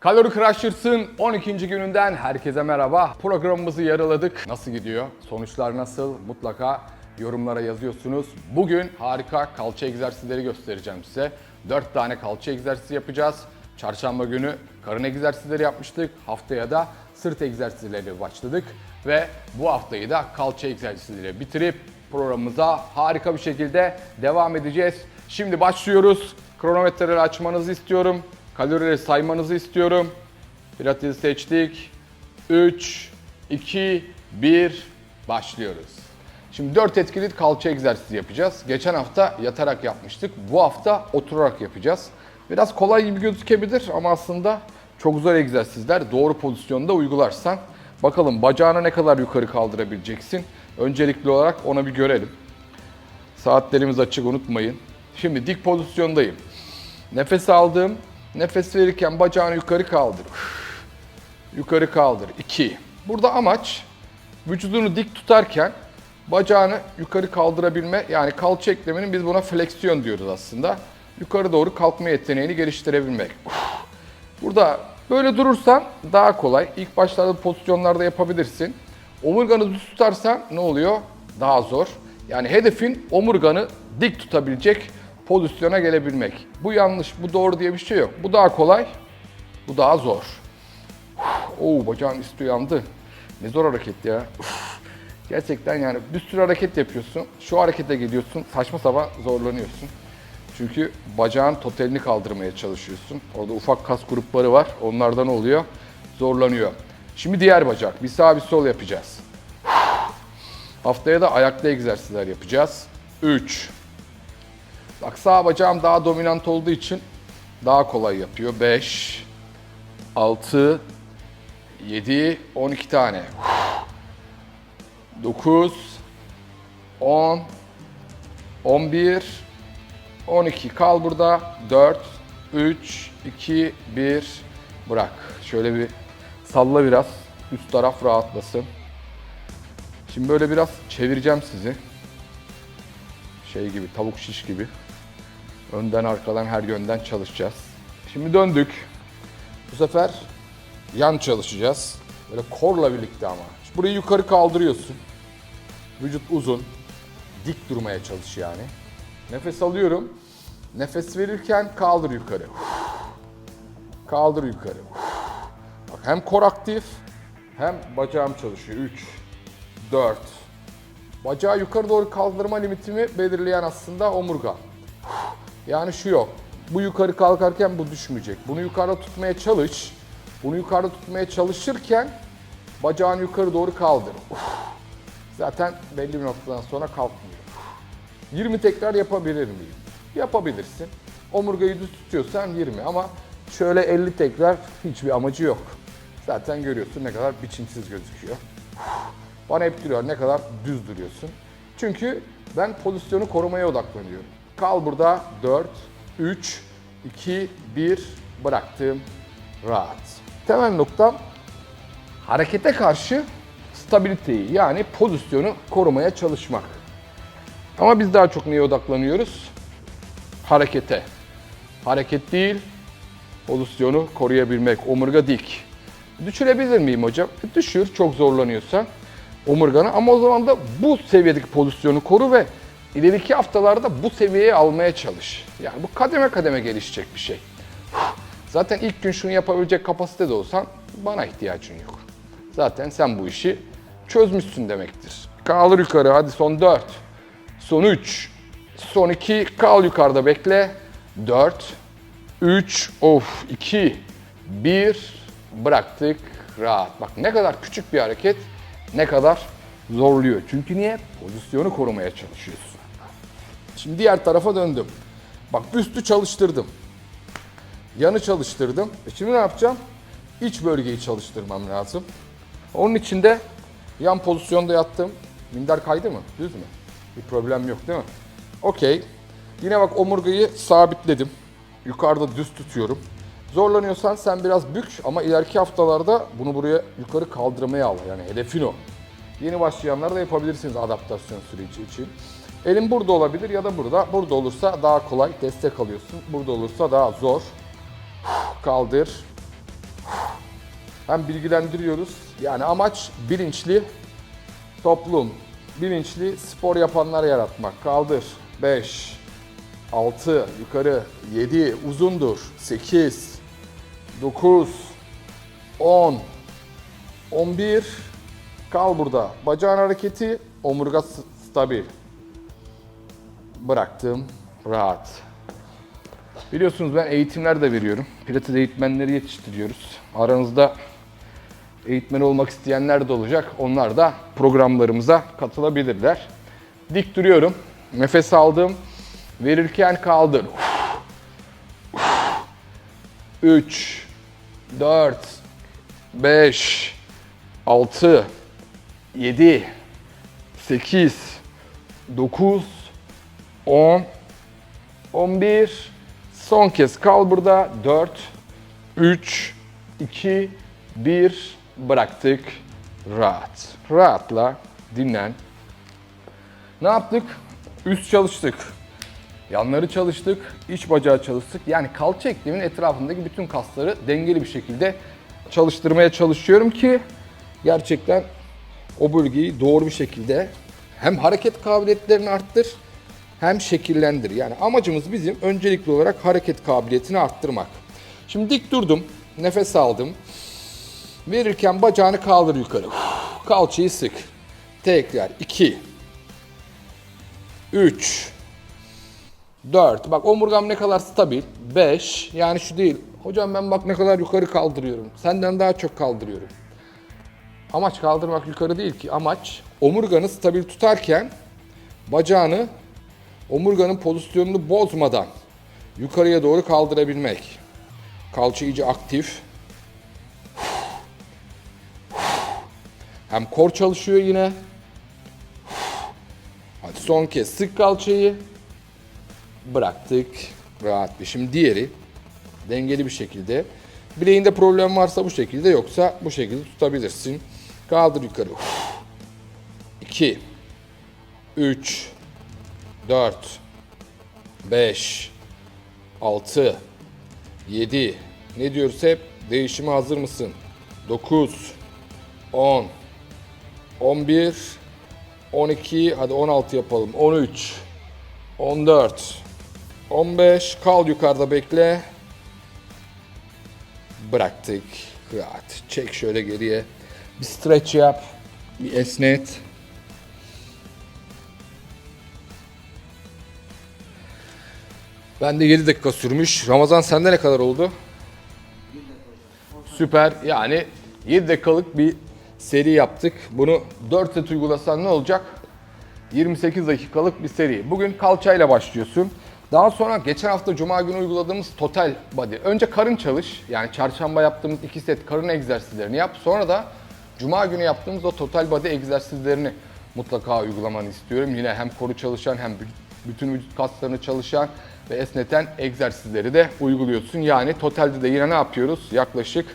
Kalori Crushers'ın 12. gününden herkese merhaba. Programımızı yarıladık. Nasıl gidiyor? Sonuçlar nasıl? Mutlaka yorumlara yazıyorsunuz. Bugün harika kalça egzersizleri göstereceğim size. 4 tane kalça egzersizi yapacağız. Çarşamba günü karın egzersizleri yapmıştık. Haftaya da sırt egzersizleriyle başladık. Ve bu haftayı da kalça egzersizleriyle bitirip programımıza harika bir şekilde devam edeceğiz. Şimdi başlıyoruz. Kronometreleri açmanızı istiyorum. Kalorileri saymanızı istiyorum. Pilatesi seçtik. 3, 2, 1 başlıyoruz. Şimdi 4 etkili kalça egzersizi yapacağız. Geçen hafta yatarak yapmıştık. Bu hafta oturarak yapacağız. Biraz kolay gibi gözükebilir ama aslında çok zor egzersizler. Doğru pozisyonda uygularsan. Bakalım bacağını ne kadar yukarı kaldırabileceksin. Öncelikli olarak ona bir görelim. Saatlerimiz açık unutmayın. Şimdi dik pozisyondayım. Nefes aldım. Nefes verirken bacağını yukarı kaldır. Yukarı kaldır. 2. Burada amaç vücudunu dik tutarken bacağını yukarı kaldırabilme. Yani kalça ekleminin biz buna fleksiyon diyoruz aslında. Yukarı doğru kalkma yeteneğini geliştirebilmek. Burada böyle durursan daha kolay. İlk başlarda pozisyonlarda yapabilirsin. Omurganı düz tutarsan ne oluyor? Daha zor. Yani hedefin omurganı dik tutabilecek pozisyona gelebilmek. Bu yanlış, bu doğru diye bir şey yok. Bu daha kolay, bu daha zor. Oo bacağın üstü yandı. Ne zor hareket ya. Uf. Gerçekten yani bir sürü hareket yapıyorsun. Şu harekete geliyorsun, saçma sapan zorlanıyorsun. Çünkü bacağın totalini kaldırmaya çalışıyorsun. Orada ufak kas grupları var. Onlardan oluyor. Zorlanıyor. Şimdi diğer bacak. Bir sağ bir sol yapacağız. Haftaya da ayakta egzersizler yapacağız. 3. Bak sağ bacağım daha dominant olduğu için daha kolay yapıyor. 5, 6, 7, 12 tane. 9, 10, 11, 12. Kal burada. 4, 3, 2, 1. Bırak. Şöyle bir salla biraz. Üst taraf rahatlasın. Şimdi böyle biraz çevireceğim sizi. Şey gibi, tavuk şiş gibi. Önden arkadan her yönden çalışacağız. Şimdi döndük. Bu sefer yan çalışacağız. Böyle korla birlikte ama. Burayı yukarı kaldırıyorsun. Vücut uzun. Dik durmaya çalış yani. Nefes alıyorum. Nefes verirken kaldır yukarı. Kaldır yukarı. Bak hem kor aktif hem bacağım çalışıyor. 3, 4. Bacağı yukarı doğru kaldırma limitimi belirleyen aslında omurga. Yani şu yok. Bu yukarı kalkarken bu düşmeyecek. Bunu yukarıda tutmaya çalış. Bunu yukarıda tutmaya çalışırken bacağını yukarı doğru kaldır. Uf. Zaten belli bir noktadan sonra kalkmıyor. 20 tekrar yapabilir miyim? Yapabilirsin. Omurgayı düz tutuyorsan 20 ama şöyle 50 tekrar hiçbir amacı yok. Zaten görüyorsun ne kadar biçimsiz gözüküyor. Bana hep diyor ne kadar düz duruyorsun. Çünkü ben pozisyonu korumaya odaklanıyorum. Kal burada 4, 3, 2, 1 bıraktım. Rahat. Temel noktam harekete karşı stabiliteyi yani pozisyonu korumaya çalışmak. Ama biz daha çok neye odaklanıyoruz? Harekete. Hareket değil, pozisyonu koruyabilmek. Omurga dik. Düşürebilir miyim hocam? E, Düşür çok zorlanıyorsan omurganı ama o zaman da bu seviyedeki pozisyonu koru ve ileriki haftalarda bu seviyeye almaya çalış. Yani bu kademe kademe gelişecek bir şey. Zaten ilk gün şunu yapabilecek kapasitede olsan bana ihtiyacın yok. Zaten sen bu işi çözmüşsün demektir. Kaldır yukarı hadi son 4. Son 3. Son 2. Kal yukarıda bekle. 4. 3. Of 2. 1. Bıraktık. Rahat. Bak ne kadar küçük bir hareket ne kadar zorluyor. Çünkü niye? Pozisyonu korumaya çalışıyorsun. Şimdi diğer tarafa döndüm. Bak üstü çalıştırdım. Yanı çalıştırdım. E şimdi ne yapacağım? İç bölgeyi çalıştırmam lazım. Onun için de yan pozisyonda yattım. Minder kaydı mı? Düz mü? Bir problem yok değil mi? Okey. Yine bak omurgayı sabitledim. Yukarıda düz tutuyorum. Zorlanıyorsan sen biraz bük ama ileriki haftalarda bunu buraya yukarı kaldırmaya al. Yani hedefin o. Yeni başlayanlar da yapabilirsiniz adaptasyon süreci için. Elin burada olabilir ya da burada. Burada olursa daha kolay destek alıyorsun. Burada olursa daha zor. Kaldır. hem bilgilendiriyoruz. Yani amaç bilinçli toplum, bilinçli spor yapanlar yaratmak. Kaldır. 5, 6, yukarı, 7, uzundur. 8, 9, 10, 11, kal burada. Bacağın hareketi, omurga stabil. Bıraktım, rahat. Biliyorsunuz ben eğitimler de veriyorum. Pilates eğitmenleri yetiştiriyoruz. Aranızda eğitmen olmak isteyenler de olacak. Onlar da programlarımıza katılabilirler. Dik duruyorum. Nefes aldım. Verirken kaldır. 3 4 5 6 7 8 9 10 11 Son kez kal burada. 4 3 2 1 bıraktık. Rahat. Rahatla dinlen. Ne yaptık? Üst çalıştık. Yanları çalıştık, iç bacağı çalıştık. Yani kalça eklemin etrafındaki bütün kasları dengeli bir şekilde çalıştırmaya çalışıyorum ki gerçekten o bölgeyi doğru bir şekilde hem hareket kabiliyetlerini arttır hem şekillendir. Yani amacımız bizim öncelikli olarak hareket kabiliyetini arttırmak. Şimdi dik durdum, nefes aldım. Verirken bacağını kaldır yukarı. Kalçayı sık. Tekrar 2 3 4. Bak omurgam ne kadar stabil. 5. Yani şu değil. Hocam ben bak ne kadar yukarı kaldırıyorum. Senden daha çok kaldırıyorum. Amaç kaldırmak yukarı değil ki. Amaç omurganı stabil tutarken bacağını omurganın pozisyonunu bozmadan yukarıya doğru kaldırabilmek. Kalça iyice aktif. Hem kor çalışıyor yine. Hadi son kez sık kalçayı. Bıraktık. Rahat bir. Şimdi diğeri dengeli bir şekilde. Bileğinde problem varsa bu şekilde yoksa bu şekilde tutabilirsin. Kaldır yukarı. 2 3 4 5 6 7 Ne diyoruz hep? Değişime hazır mısın? 9 10 11 12 hadi 16 yapalım. 13 14 15 kal yukarıda bekle. Bıraktık. Rahat. Çek şöyle geriye. Bir stretch yap. Bir esnet. Ben de 7 dakika sürmüş. Ramazan sende ne kadar oldu? Süper. Yani 7 dakikalık bir seri yaptık. Bunu 4 set uygulasan ne olacak? 28 dakikalık bir seri. Bugün kalçayla başlıyorsun. Daha sonra geçen hafta cuma günü uyguladığımız total body. Önce karın çalış. Yani çarşamba yaptığımız 2 set karın egzersizlerini yap. Sonra da cuma günü yaptığımız o total body egzersizlerini mutlaka uygulamanı istiyorum. Yine hem koru çalışan hem bütün vücut kaslarını çalışan ve esneten egzersizleri de uyguluyorsun. Yani totalde de yine ne yapıyoruz? Yaklaşık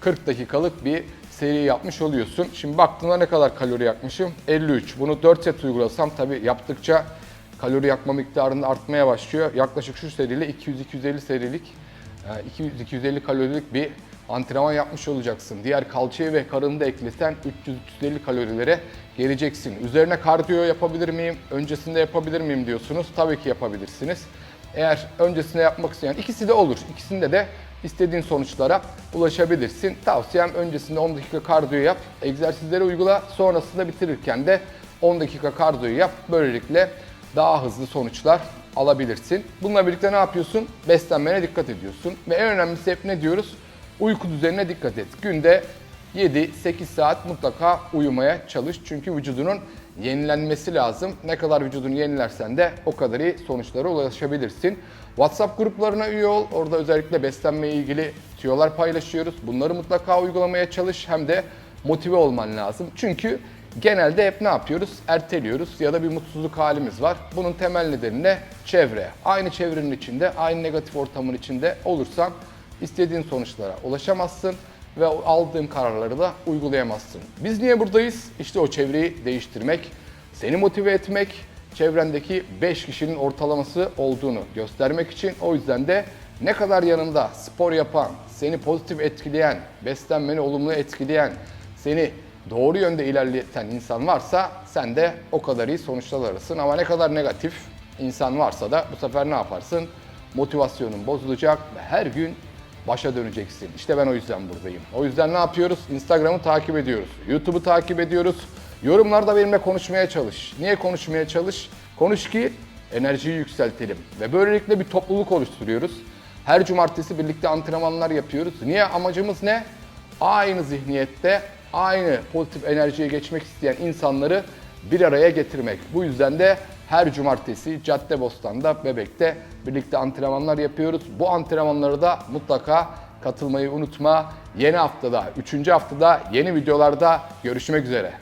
40 dakikalık bir seri yapmış oluyorsun. Şimdi baktığında ne kadar kalori yakmışım? 53. Bunu 4 set uygulasam tabii yaptıkça kalori yakma miktarında artmaya başlıyor. Yaklaşık şu seriyle 200-250 serilik, e, 200-250 kalorilik bir antrenman yapmış olacaksın. Diğer kalçayı ve karını da eklesen 300-350 kalorilere geleceksin. Üzerine kardiyo yapabilir miyim, öncesinde yapabilir miyim diyorsunuz. Tabii ki yapabilirsiniz. Eğer öncesinde yapmak isteyen ikisi de olur. İkisinde de istediğin sonuçlara ulaşabilirsin. Tavsiyem öncesinde 10 dakika kardiyo yap, egzersizleri uygula. Sonrasında bitirirken de 10 dakika kardiyo yap. Böylelikle daha hızlı sonuçlar alabilirsin. Bununla birlikte ne yapıyorsun? Beslenmene dikkat ediyorsun. Ve en önemlisi hep ne diyoruz? Uyku düzenine dikkat et. Günde 7-8 saat mutlaka uyumaya çalış. Çünkü vücudunun yenilenmesi lazım. Ne kadar vücudunu yenilersen de o kadar iyi sonuçlara ulaşabilirsin. WhatsApp gruplarına üye ol. Orada özellikle beslenmeye ilgili tüyolar paylaşıyoruz. Bunları mutlaka uygulamaya çalış. Hem de motive olman lazım. Çünkü genelde hep ne yapıyoruz? Erteliyoruz ya da bir mutsuzluk halimiz var. Bunun temel nedeni ne? Çevre. Aynı çevrenin içinde, aynı negatif ortamın içinde olursan istediğin sonuçlara ulaşamazsın ve aldığın kararları da uygulayamazsın. Biz niye buradayız? İşte o çevreyi değiştirmek, seni motive etmek, çevrendeki 5 kişinin ortalaması olduğunu göstermek için. O yüzden de ne kadar yanında spor yapan, seni pozitif etkileyen, beslenmeni olumlu etkileyen, seni doğru yönde ilerleten insan varsa sen de o kadar iyi sonuçlar alırsın. Ama ne kadar negatif insan varsa da bu sefer ne yaparsın? Motivasyonun bozulacak ve her gün başa döneceksin. İşte ben o yüzden buradayım. O yüzden ne yapıyoruz? Instagram'ı takip ediyoruz. YouTube'u takip ediyoruz. Yorumlarda benimle konuşmaya çalış. Niye konuşmaya çalış? Konuş ki enerjiyi yükseltelim. Ve böylelikle bir topluluk oluşturuyoruz. Her cumartesi birlikte antrenmanlar yapıyoruz. Niye? Amacımız ne? Aynı zihniyette, aynı pozitif enerjiye geçmek isteyen insanları bir araya getirmek. Bu yüzden de her cumartesi Caddebostan'da, Bebek'te birlikte antrenmanlar yapıyoruz. Bu antrenmanlara da mutlaka katılmayı unutma. Yeni haftada, 3. haftada yeni videolarda görüşmek üzere.